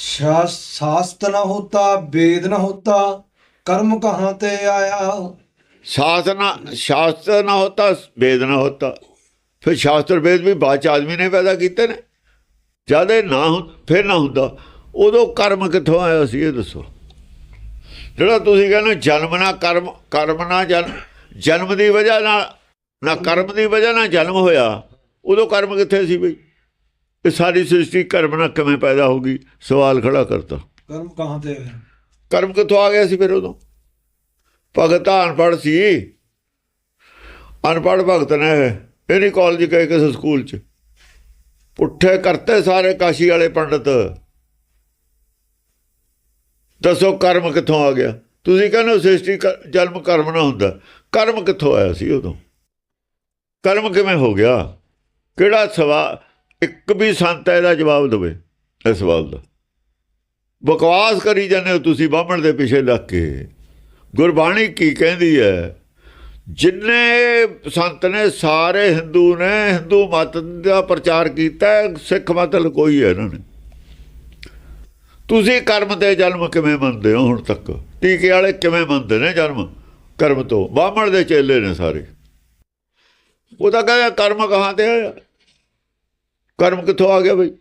शास- शास्त्र न होता वेद न होता कर्म कहाँ ते आया शास्त्र ना शास्त्र ना होता वेद ना होता ਫਿਰ ਸ਼ਾਸਤਰ ਵੇਦ ਵੀ ਬਾਅਦ ਚ ਆਦਮੀ ਨੇ ਪੈਦਾ ਕੀਤੇ ਨੇ ਜਦ ਇਹ ਨਾ ਹੁੰ ਫਿਰ ਨਾ ਹੁੰਦਾ ਉਦੋਂ ਕਰਮ ਕਿੱਥੋਂ ਆਇਆ ਸੀ ਇਹ ਦੱਸੋ ਜਿਹੜਾ ਤੁਸੀਂ ਕਹਿੰਦੇ ਜਨਮ ਨਾ ਕਰਮ ਕਰਮ ਨਾ ਜਨਮ ਜਨਮ ਦੀ ਵਜ੍ਹਾ ਨਾਲ ਨਾ ਕਰਮ ਦੀ ਵਜ੍ਹਾ ਨਾਲ ਜਨਮ ਹੋਇਆ ਉਦੋਂ ਕਰਮ ਕਿੱਥੇ ਸੀ ਬਈ ਇਹ ਸਾਰੀ ਸ੍ਰਿਸ਼ਟੀ ਕਰਮ ਨਾਲ ਕਿਵੇਂ ਪੈਦਾ ਹੋ ਗਈ? ਸਵਾਲ ਖੜਾ ਕਰਤਾ। ਕਰਮ ਕਹਾਂ ਤੇ ਕਰਮ ਕਿੱਥੋਂ ਆ ਗਿਆ ਸੀ ਫਿਰ ਉਦੋਂ? ਭਗਤ ਅਨਪੜ ਸੀ। ਅਨਪੜ ਭਗਤ ਨੇ ਇਹ ਨਹੀਂ ਕਾਲਜ ਕਹੇ ਕਿਸੇ ਸਕੂਲ ਚ। ਪੁੱਠੇ ਕਰਤੇ ਸਾਰੇ ਕਾਸ਼ੀ ਵਾਲੇ ਪੰਡਤ। ਦੱਸੋ ਕਰਮ ਕਿੱਥੋਂ ਆ ਗਿਆ? ਤੁਸੀਂ ਕਹਿੰਦੇ ਹੋ ਸ੍ਰਿਸ਼ਟੀ ਜਨਮ ਕਰਮ ਨਾ ਹੁੰਦਾ। ਕਰਮ ਕਿੱਥੋਂ ਆਇਆ ਸੀ ਉਦੋਂ? ਕਰਮ ਕਿਵੇਂ ਹੋ ਗਿਆ? ਕਿਹੜਾ ਸਵਾ ਇੱਕ ਵੀ ਸੰਤ ਇਹਦਾ ਜਵਾਬ ਦੇਵੇ ਇਸ ਸਵਾਲ ਦਾ। ਬਕਵਾਸ ਕਰੀ ਜਾਂਦੇ ਹੋ ਤੁਸੀਂ ਬਾਹਮਣ ਦੇ ਪਿੱਛੇ ਲੱਗ ਕੇ। ਗੁਰਬਾਣੀ ਕੀ ਕਹਿੰਦੀ ਹੈ? ਜਿੰਨੇ ਸੰਤ ਨੇ, ਸਾਰੇ ਹਿੰਦੂ ਨੇ, ਹਿੰਦੂ ਮਤ ਦਾ ਪ੍ਰਚਾਰ ਕੀਤਾ, ਸਿੱਖ ਮਤ ਕੋਈ ਹੈ ਇਹਨਾਂ ਨੇ ਤੁਸੀਂ ਕਰਮ ਤੇ ਜਨਮ ਕਿਵੇਂ ਮੰਨਦੇ ਹੋ ਹੁਣ ਤੱਕ? ਟੀਕੇ ਵਾਲੇ ਕਿਵੇਂ ਮੰਨਦੇ ਨੇ ਜਨਮ? ਕਰਮ ਤੋਂ। ਬਾਹਮਣ ਦੇ ਚੇਲੇ ਨੇ ਸਾਰੇ। ਉਹ ਤਾਂ ਕਹਿੰਦਾ ਕਰਮ ਕਹਾਂ ਤੇ ਆਇਆ ਕਰਮ ਕਿੱਥੋਂ ਆ ਗਿਆ ਬਈ?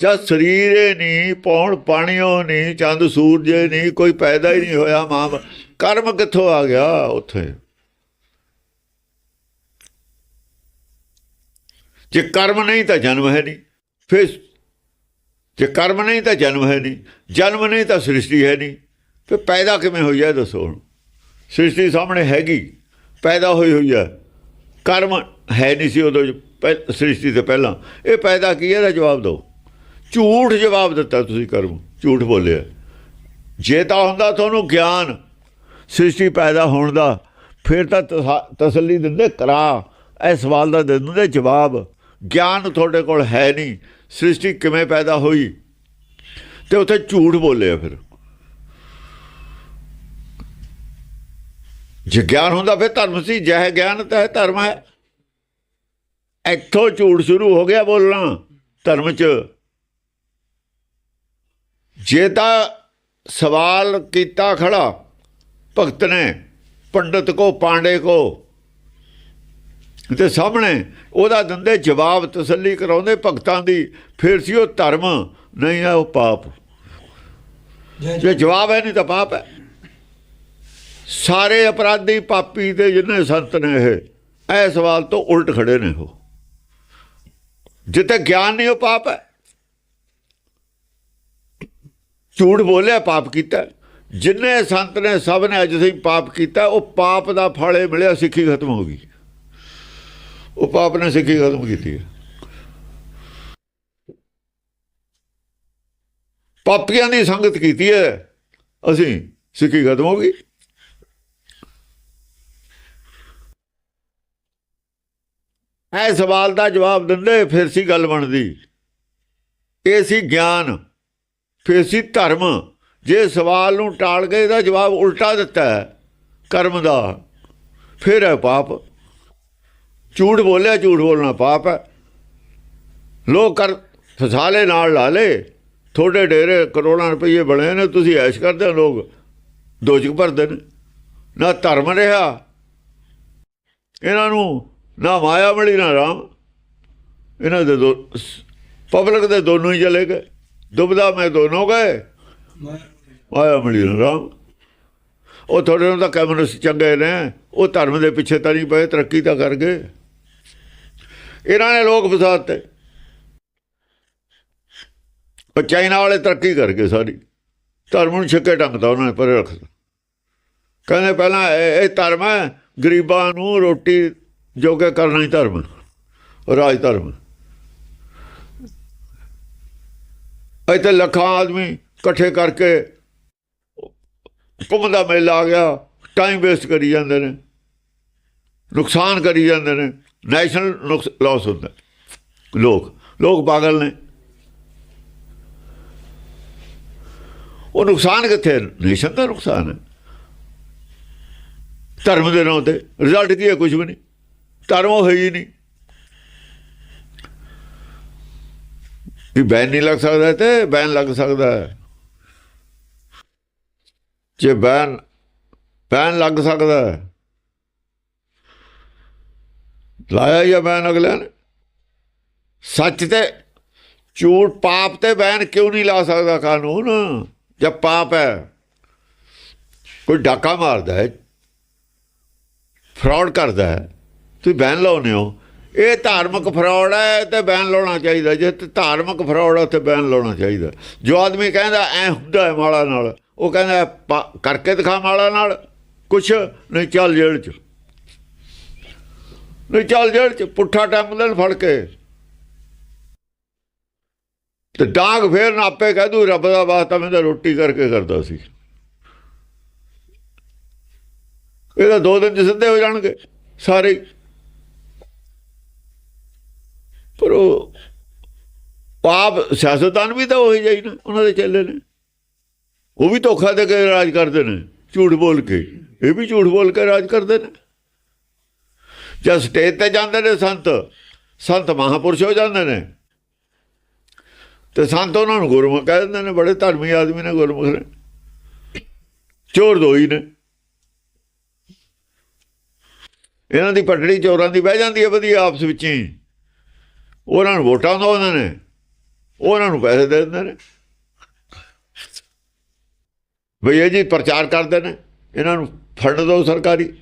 ਜਦ ਸਰੀਰੇ ਨਹੀਂ, ਪੌਣ ਪਾਣੀਓ ਨਹੀਂ, ਚੰਦ ਸੂਰਜੇ ਨਹੀਂ, ਕੋਈ ਪੈਦਾ ਹੀ ਨਹੀਂ ਹੋਇਆ ਮਾਂ ਬ- ਕਰਮ ਕਿੱਥੋਂ ਆ ਗਿਆ ਉੱਥੇ? ਜੇ ਕਰਮ ਨਹੀਂ ਤਾਂ ਜਨਮ ਹੈ ਨਹੀਂ। ਫਿਰ ਜੇ ਕਰਮ ਨਹੀਂ ਤਾਂ ਜਨਮ ਹੈ ਨਹੀਂ। ਜਨਮ ਨਹੀਂ ਤਾਂ ਸ੍ਰਿਸ਼ਟੀ ਹੈ ਨਹੀਂ। ਫਿਰ ਪੈਦਾ ਕਿਵੇਂ ਹੋਈ ਹੈ ਦੱਸੋ ਹੁਣ? ਸ੍ਰਿਸ਼ਟੀ ਸਾਹਮਣੇ ਹੈਗੀ, ਪੈਦਾ ਹੋਈ ਹੋਈ ਹੈ। ਕਰਮ ਹੈ ਨਹੀਂ ਸੀ ਉਦੋਂ। ਜੋ ਪਹਿ- ਸ੍ਰਿਸ਼ਟੀ ਤੋਂ ਪਹਿਲਾਂ। ਇਹ ਪੈਦਾ ਕੀ ਇਹਦਾ ਜਵਾਬ ਦਿਓ। ਝੂਠ ਜਵਾਬ ਦਿੱਤਾ ਤੁਸੀਂ ਕਰਮ। ਝੂਠ ਬੋਲਿਆ। ਜੇ ਤਾਂ ਹੁੰਦਾ ਤੁਹਾਨੂੰ ਗਿਆਨ, ਸ੍ਰਿਸ਼ਟੀ ਪੈਦਾ ਹੋਣ ਦਾ, ਫਿਰ ਤਾਂ ਤਸਾ- ਤਸੱਲੀ ਦਿੰਦੇ, ਕਰਾ। ਇਹ ਸਵਾਲ ਦਾ ਦਿੰਦੇ ਜਵਾਬ। ਗਿਆਨ ਤੁਹਾਡੇ ਕੋਲ ਹੈ ਨਹੀਂ। ਸ੍ਰਿਸ਼ਟੀ ਕਿਵੇਂ ਪੈਦਾ ਹੋਈ? ਤੇ ਉੱਥੇ ਝੂਠ ਬੋਲਿਆ ਫਿਰ। ਜੇ ਗਿਆਨ ਹੁੰਦਾ ਫਿਰ ਧਰਮ ਸੀ, ਜਹ ਗਿਆਨ ਤਾਂ ਧਰਮ ਹੈ। ਇੱਥੋਂ ਝੂਠ ਸ਼ੁਰੂ ਹੋ ਗਿਆ ਬੋਲਣਾ ਧਰਮ 'ਚ। ਜੇ ਤਾਂ ਸਵਾਲ ਕੀਤਾ ਖੜਾ ਭਗਤ ਨੇ ਪੰਡਤ ਕੋ ਪਾਂਡੇ ਕੋ ਤੇ ਸਾਹਮਣੇ ਉਹਦਾ ਦਿੰਦੇ ਜਵਾਬ ਤਸੱਲੀ ਕਰਾਉਂਦੇ ਭਗਤਾਂ ਦੀ ਫਿਰ ਸੀ ਉਹ ਧਰਮ ਨਹੀਂ ਹੈ ਉਹ ਪਾਪ। ਜੇ ਜਵਾਬ ਹੈ ਨਹੀਂ ਤਾਂ ਪਾਪ ਹੈ। ਸਾਰੇ ਅਪਰਾਧੀ ਪਾਪੀ ਤੇ ਜਿੰਨੇ ਸੰਤ ਨੇ ਇਹ ਇਹ ਸਵਾਲ ਤੋਂ ਉਲਟ ਖੜੇ ਨੇ ਉਹ। ਜਿੱਤੇ ਗਿਆਨ ਨਹੀਂ ਉਹ ਪਾਪ ਹੈ। ਝੂਠ ਬੋਲਿਆ, ਪਾਪ ਕੀਤਾ। ਜਿੰਨੇ ਸੰਤ ਨੇ, ਸਭ ਨੇ ਅੱਜ ਅਸੀਂ ਪਾਪ ਕੀਤਾ। ਉਹ ਪਾਪ ਦਾ ਫਲੇ ਮਿਲਿਆ, ਸਿੱਖੀ ਖਤਮ ਹੋ ਗਈ। ਉਹ ਪਾਪ ਨੇ ਸਿੱਖੀ ਖਤਮ ਕੀਤੀ ਹੈ। ਪਾਪੀਆਂ ਦੀ ਸੰਗਤ ਕੀਤੀ ਹੈ। ਅਸੀਂ ਸਿੱਖੀ ਖਤਮ ਹੋ ਗਈ। ਇਹ ਸਵਾਲ ਦਾ ਜਵਾਬ ਦਿੰਦੇ, ਫਿਰ ਸੀ ਗੱਲ ਬਣਦੀ। ਇਹ ਸੀ ਗਿਆਨ, ਫਿਰ ਸੀ ਧਰਮ। ਜੇ ਸਵਾਲ ਨੂੰ ਟਾਲ ਕੇ ਇਹਦਾ ਜਵਾਬ ਉਲਟਾ ਦਿੱਤਾ ਕਰਮ ਦਾ। ਫਿਰ ਹੈ ਪਾਪ। ਝੂਠ ਬੋਲਿਆ, ਝੂਠ ਬੋਲਣਾ ਪਾਪ ਹੈ। ਲੋਕ ਕਰ, ਫਸਾਲੇ ਨਾਲ ਲਾ ਲੇ। ਥੋੜੇ ਡੇਰੇ ਕਰੋੜਾਂ ਰੁਪਏ ਬਣੇ ਨੇ, ਤੁਸੀਂ ਐਸ਼ ਕਰਦੇ ਹੋ, ਲੋਕ ਦੋਜਕ ਭਰਦੇ ਨੇ। ਨਾ ਧਰਮ ਰਿਹਾ। ਇਹਨਾਂ ਨੂੰ ਨਾ ਮਾਇਆ ਮਿਲੀ ਨਾ ਰਾਮ। ਇਹਨਾਂ ਦੇ ਦੋ ਪਬਲਿਕ ਦੇ ਦੋਨੋਂ ਹੀ ਚਲੇ ਗਏ। ਦੁਬਦਾ ਮੈਂ ਦੋਨੋਂ ਗਏ। ਮਾਇਆ ਮਿਲੀ ਨਾ ਰਾਮ। ਉਹ ਥੋੜੇ ਨੂੰ ਤਾਂ ਕਮਿਊਨਿਸਟ ਚੰਗੇ ਨੇ। ਉਹ ਧਰਮ ਦੇ ਪਿੱਛੇ ਤਾਂ ਨਹੀਂ ਪਏ, ਤਰੱਕੀ ਤਾਂ ਕਰ ਗਏ। ਇਹਨਾਂ ਨੇ ਲੋਕ ਫਸਾਤੇ। ਚਾਈਨਾ ਵਾਲੇ ਤਰੱਕੀ ਕਰ ਗਏ ਸਾਰੀ ਧਰਮ ਨੂੰ ਛੱਕੇ ਟੰਗਦਾ ਉਹਨਾਂ ਨੇ, ਪਰੇ ਰੱਖਦਾ। ਕਹਿੰਦੇ ਪਹਿਲਾਂ ਇਹ ਇਹ ਧਰਮ ਹੈ, ਗਰੀਬਾਂ ਨੂੰ ਰੋਟੀ ਜੋਗੇ ਕਰਨਾ ਹੀ ਧਰਮ, ਰਾਜ ਧਰਮ। ਇੱਥੇ ਲੱਖਾਂ ਆਦਮੀ ਇਕੱਠੇ ਕਰਕੇ ਕੁੰਭ ਦਾ ਮੇਲਾ ਆ ਗਿਆ ਟਾਈਮ ਵੇਸਟ ਕਰੀ ਜਾਂਦੇ ਨੇ, ਨੁਕਸਾਨ ਕਰੀ ਜਾਂਦੇ ਨੇ ਨੈਸ਼ਨਲ ਲਾਸ ਹੁੰਦਾ। ਲੋਕ ਲੋਕ ਪਾਗਲ ਨੇ। ਉਹ ਨੁਕਸਾਨ ਕਿੱਥੇ ਨੇਸ਼ਨ ਦਾ ਨੁਕਸਾਨ ਹੈ। ਧਰਮ ਦੇ ਨਾਂ ਤੇ ਰਿਜ਼ਲਟ ਕੀ ਹੈ? ਕੁਝ ਵੀ ਨਹੀਂ। ਧਰਮ ਉਹ ਹੈ ਹੀ ਨਹੀਂ। ਵੀ ਬੈਨ ਨਹੀਂ ਲੱਗ ਸਕਦਾ ਤੇ ਬੈਨ ਲੱਗ ਸਕਦਾ ਹੈ। ਜੇ ਬੈਨ ਬੈਨ ਲੱਗ ਸਕਦਾ ਹੈ। ਲਾਇਆ ਜਾਂ ਬੈਨ ਅਗਲੇ ਨੇ। ਸੱਚ ਤੇ, ਝੂਠ ਪਾਪ ਤੇ ਬੈਨ ਕਿਉਂ ਨਹੀਂ ਲਾ ਸਕਦਾ ਕਾਨੂੰਨ? ਜਦ ਪਾਪ ਹੈ। ਕੋਈ ਡਾਕਾ ਮਾਰਦਾ ਹੈ। ਫਰਾਡ ਕਰਦਾ ਹੈ। ਤੁਸੀਂ ਬੈਨ ਲਾਉਨੇ ਹੋ। ਇਹ ਧਾਰਮਿਕ ਫਰਾਡ ਹੈ ਤੇ ਬੈਨ ਲਾਉਣਾ ਚਾਹੀਦਾ। ਜੇ ਧਾਰਮਿਕ ਫਰਾਡ ਹੈ ਤੇ ਬੈਨ ਲਾਉਣਾ ਚਾਹੀਦਾ। ਜੋ ਆਦਮੀ ਕਹਿੰਦਾ, ਐ ਹੁੰਦਾ ਹੈ ਮਾਲਾ ਨਾਲ, ਉਹ ਕਹਿੰਦਾ, ਪਾ- ਕਰਕੇ ਦਿਖਾ ਮਾਲਾ ਨਾਲ। ਕੁਛ ਨਹੀਂ, ਚੱਲ ਜੇਲ੍ਹ ਚ। ਨਹੀਂ, ਚੱਲ ਜੇਲ੍ਹ ਚ, ਪੁੱਠਾ ਟੰਗ ਲੈਣ ਫੜ ਕੇ। ਤੇ ਡਾਂਗ ਫੇਰ ਨਾ ਆਪੇ ਕਹਿ ਦੂ, ਰੱਬ ਦਾ ਵਾਸਤਾ ਮੈਂ ਤਾਂ ਰੋਟੀ ਕਰਕੇ ਕਰਦਾ ਸੀ। ਇਹਦਾ ਦੋ ਦਿਨ ਚ ਹੋ ਜਾਣਗੇ, ਸਾਰੇ ਹੀ। ਪਰ ਉਹ ਆਪ ਸਿਆਸਤਦਾਨ ਵੀ ਤਾਂ ਉਹੀ ਜਾਈ ਨਾ, ਉਹਨਾਂ ਦੇ ਚੱਲੇ ਨੇ। ਉਹ ਵੀ ਧੋਖਾ ਦੇ ਕੇ ਰਾਜ ਕਰਦੇ ਨੇ, ਝੂਠ ਬੋਲ ਕੇ। ਇਹ ਵੀ ਝੂਠ ਬੋਲ ਕੇ ਰਾਜ ਕਰਦੇ ਨੇ। ਜਦ ਸਟੇਜ ਤੇ ਜਾਂਦੇ ਨੇ ਸੰਤ ਸੰਤ ਮਹਾਪੁਰਸ਼ ਹੋ ਜਾਂਦੇ ਨੇ। ਤੇ ਸੰਤ ਉਹਨਾਂ ਨੂੰ ਗੁਰਮੁਖ ਕਹਿ ਦਿੰਦੇ ਨੇ, ਬੜੇ ਧਰਮੀ ਆਦਮੀ ਨੇ ਗੁਰਮੁਖ ਨੇ। ਚੋਰ ਦੋਈ ਨੇ। ਇਹਨਾਂ ਦੀ ਪਟੜੀ ਚੋਰਾਂ ਦੀ ਬਹਿ ਜਾਂਦੀ ਹੈ ਵਧੀਆ ਆਪਸ ਵਿੱਚ ਹੀ। ਉਹਨਾਂ ਨੂੰ ਵੋਟਾਂ ਦਿੰਦੇ ਨੇ। ਉਹਨਾਂ ਨੂੰ ਪੈਸੇ ਦੇ ਦਿੰਦੇ ਨੇ। ਵੀ ਇਹ ਜੀ ਪ੍ਰਚਾਰ ਕਰਦੇ ਨੇ। ਇਹਨਾਂ ਨੂੰ ਫੰਡ ਦਿਓ ਸਰਕਾਰੀ।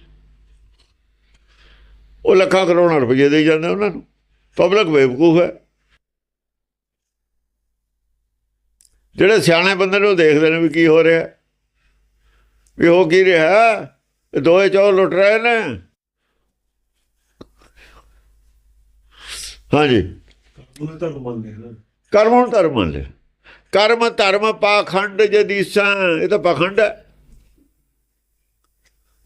ਉਹ ਲੱਖਾਂ ਕਰੋੜਾਂ ਰੁਪਏ ਦੇ ਜਾਂਦੇ ਉਹਨਾਂ ਨੂੰ। ਪਬਲਿਕ ਬੇਵਕੂਫ ਹੈ। ਜਿਹੜੇ ਸਿਆਣੇ ਬੰਦੇ ਨੂੰ ਦੇਖਦੇ ਨੇ ਵੀ ਕੀ ਹੋ ਰਿਹਾ। ਵੀ ਹੋ ਕੀ ਰਿਹਾ। ਇਹ ਦੋਏ ਚੌਰ ਲੁੱਟ ਰਹੇ ਨੇ। ਹਾਂਜੀ। ਉਹਨੇ ਤਾਂ ਮੰਨਦੇ ਨੇ। ਕਰਮ ਨੂੰ ਧਰਮ ਮੰਨ ਲਿਆ। ਕਰਮ ਧਰਮ ਪਾਖੰਡ ਜਦੀਸਾਂ ਇਹ ਤਾਂ ਪਾਖੰਡ ਹੈ।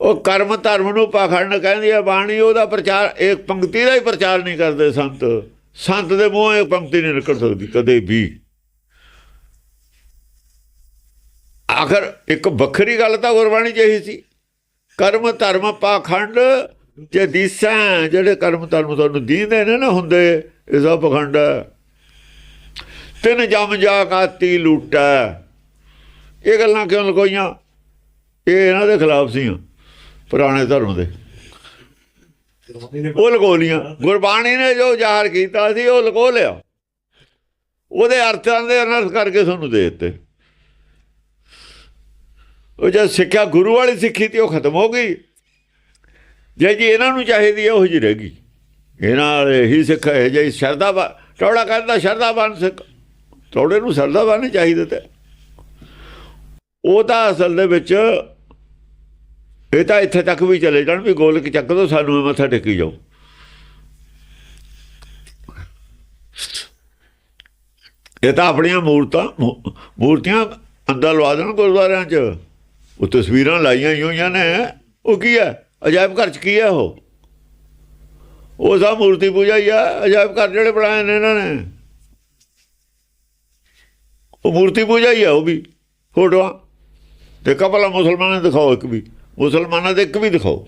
ਉਹ ਕਰਮ ਧਰਮ ਨੂੰ ਪਾਖੰਡ ਕਹਿੰਦੀ ਹੈ ਬਾਣੀ ਉਹਦਾ ਪ੍ਰਚਾਰ ਇੱਕ ਪੰਕਤੀ ਦਾ ਹੀ ਪ੍ਰਚਾਰ ਨਹੀਂ ਕਰਦੇ ਸੰਤ। ਸੰਤ ਦੇ ਮੂੰਹੋਂ ਇੱਕ ਪੰਕਤੀ ਨਹੀਂ ਨਿਕਲ ਸਕਦੀ ਕਦੇ ਵੀ। ਆਖਰ ਇੱਕ ਵੱਖਰੀ ਗੱਲ ਤਾਂ ਗੁਰਬਾਣੀ 'ਚ ਸੀ। ਕਰਮ ਧਰਮ ਪਾਖੰਡ ਜੇ ਦੀਸਾਂ ਜਿਹੜੇ ਕਰਮ ਧਰਮ ਤੁਹਾਨੂੰ ਦੀਂਦੇ ਨੇ ਨਾ ਹੁੰਦੇ, ਇਹ ਸਭ ਪਖੰਡ ਤਿੰਨ ਜਮ ਜਾ ਕਾਤੀ ਲੂਟਾ। ਇਹ ਗੱਲਾਂ ਕਿਉਂ ਲਗੋਈਆਂ ਇਹ ਇਹਨਾਂ ਦੇ ਖਿਲਾਫ ਸੀ, ਪੁਰਾਣੇ ਧਰਮ ਦੇ। ਉਹ ਲਗੋ ਲੀਆਂ ਗੁਰਬਾਣੀ ਨੇ ਜੋ ਜ਼ਾਹਰ ਕੀਤਾ ਸੀ, ਉਹ ਲਗੋ ਲਿਆ। ਉਹਦੇ ਅਰਥਾਂ ਦੇ ਅਨਰਥ ਕਰਕੇ ਤੁਹਾਨੂੰ ਦੇ ਦਿੱਤੇ। ਉਹ ਜਦ ਸਿੱਖਿਆ ਗੁਰੂ ਵਾਲੀ ਸਿੱਖੀ ਤੇ ਉਹ ਖਤਮ ਹੋ ਗਈ। ਜੇ ਜੀ ਇਹਨਾਂ ਨੂੰ ਚਾਹੀਦੀ ਹੈ, ਉਹ ਜੀ ਰਹਿ ਗਈ। ਇਹਨਾਂ ਵਾਲੇ ਹੀ ਸਿੱਖ ਹੈ ਜੇ ਸ਼ਰਦਾ ਬਾ ਟੌੜਾ ਕਹਿੰਦਾ ਸ਼ਰਦਾ ਬਣ ਸਿੱਖ। ਟੋੜੇ ਨੂੰ ਸ਼ਰਦਾ ਬਣ ਚਾਹੀਦਾ ਤੇ। ਉਹ ਤਾਂ ਅਸਲ ਦੇ ਵਿੱਚ ਇਹ ਤਾਂ ਇੱਥੇ ਤੱਕ ਵੀ ਚਲੇ ਜਾਣ ਵੀ ਗੋਲਕ ਚੱਕ ਦੋ, ਸਾਨੂੰ ਮੱਥਾ ਟੇਕੀ ਜਾਓ। ਇਹ ਤਾਂ ਆਪਣੀਆਂ ਮੂਰਤਾਂ ਮੂਰਤੀਆਂ ਅੰਦਰ ਲਵਾ ਦੇਣ ਗੁਰਦੁਆਰਿਆਂ 'ਚ। ਉਹ ਤਸਵੀਰਾਂ ਲਾਈਆਂ ਹੀ ਹੋਈਆਂ ਨੇ। ਉਹ ਕੀ ਹੈ? ਅਜਾਇਬ ਘਰ 'ਚ ਕੀ ਹੈ ਉਹ? ਉਹ ਸਭ ਮੂਰਤੀ ਪੂਜਾ ਹੀ ਆ, ਅਜਾਇਬ ਘਰ ਜਿਹੜੇ ਬਣਾਏ ਨੇ ਇਹਨਾਂ ਨੇ। ਉਹ ਮੂਰਤੀ ਪੂਜਾ ਹੀ ਆ ਉਹ ਵੀ, ਫੋਟੋਆਂ। ਤੇ ਕਪਲਾ ਮੁਸਲਮਾਨਾਂ ਦਿਖਾਓ ਇੱਕ ਵੀ, ਮੁਸਲਮਾਨਾਂ ਦੇ ਇੱਕ ਵੀ ਦਿਖਾਓ।